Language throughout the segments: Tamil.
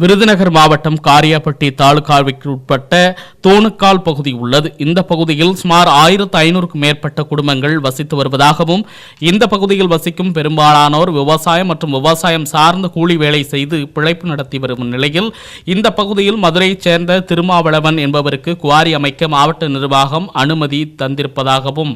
விருதுநகர் மாவட்டம் காரியாபட்டி தாலுகாவிற்கு உட்பட்ட தோணுக்கால் பகுதி உள்ளது. இந்த பகுதியில் சுமார் ஆயிரத்து ஐநூறுக்கும் மேற்பட்ட குடும்பங்கள் வசித்து வருவதாகவும் இந்த பகுதியில் வசிக்கும் பெரும்பாலானோர் விவசாயம் மற்றும் விவசாயம் சார்ந்த கூலி வேலை செய்து பிழைப்பு நடத்தி வரும் நிலையில் இந்த பகுதியில் மதுரையைச் சேர்ந்த திருமாவளவன் என்பவருக்கு குவாரி அமைக்க மாவட்ட நிர்வாகம் அனுமதி தந்திருப்பதாகவும்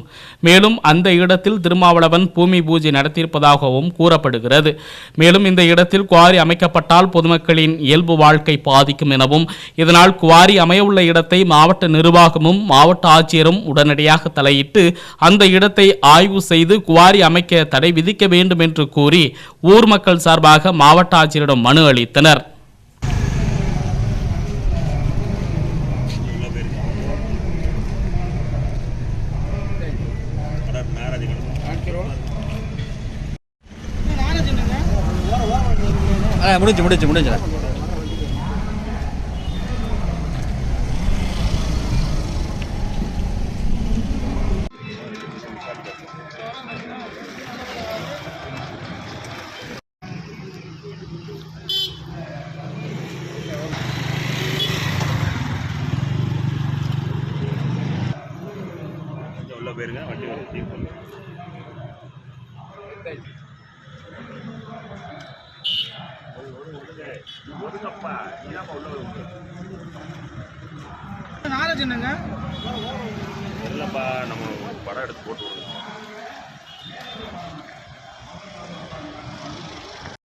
மேலும் அந்த இடத்தில் திருமாவளவன் பூமி பூஜை நடத்தியிருப்பதாகவும் கூறப்படுகிறது. மேலும் இந்த இடத்தில் குவாரி அமைக்கப்பட்டால் பொதுமக்களின் இயல்பு வாழ்க்கை பாதிக்கும் எனவும் இதனால் குவாரி அமையவுள்ள இடத்தை மாவட்ட நிர்வாகமும் மாவட்ட ஆட்சியரும் உடனடியாக தலையிட்டு அந்த இடத்தை ஆய்வு செய்து குவாரி அமைக்க தடை விதிக்க வேண்டும் என்று கூறி ஊர் மக்கள் சார்பாக மாவட்ட ஆட்சியரிடம் மனு அளித்தனர். முடிஞ்சு முடிஞ்சு முடிஞ்சு. உள்ள போயிருங்க வண்டி வருங்க நாலேஜ் என்னங்க இல்லைப்பா நம்ம படம் எடுத்து போட்டு விடுங்க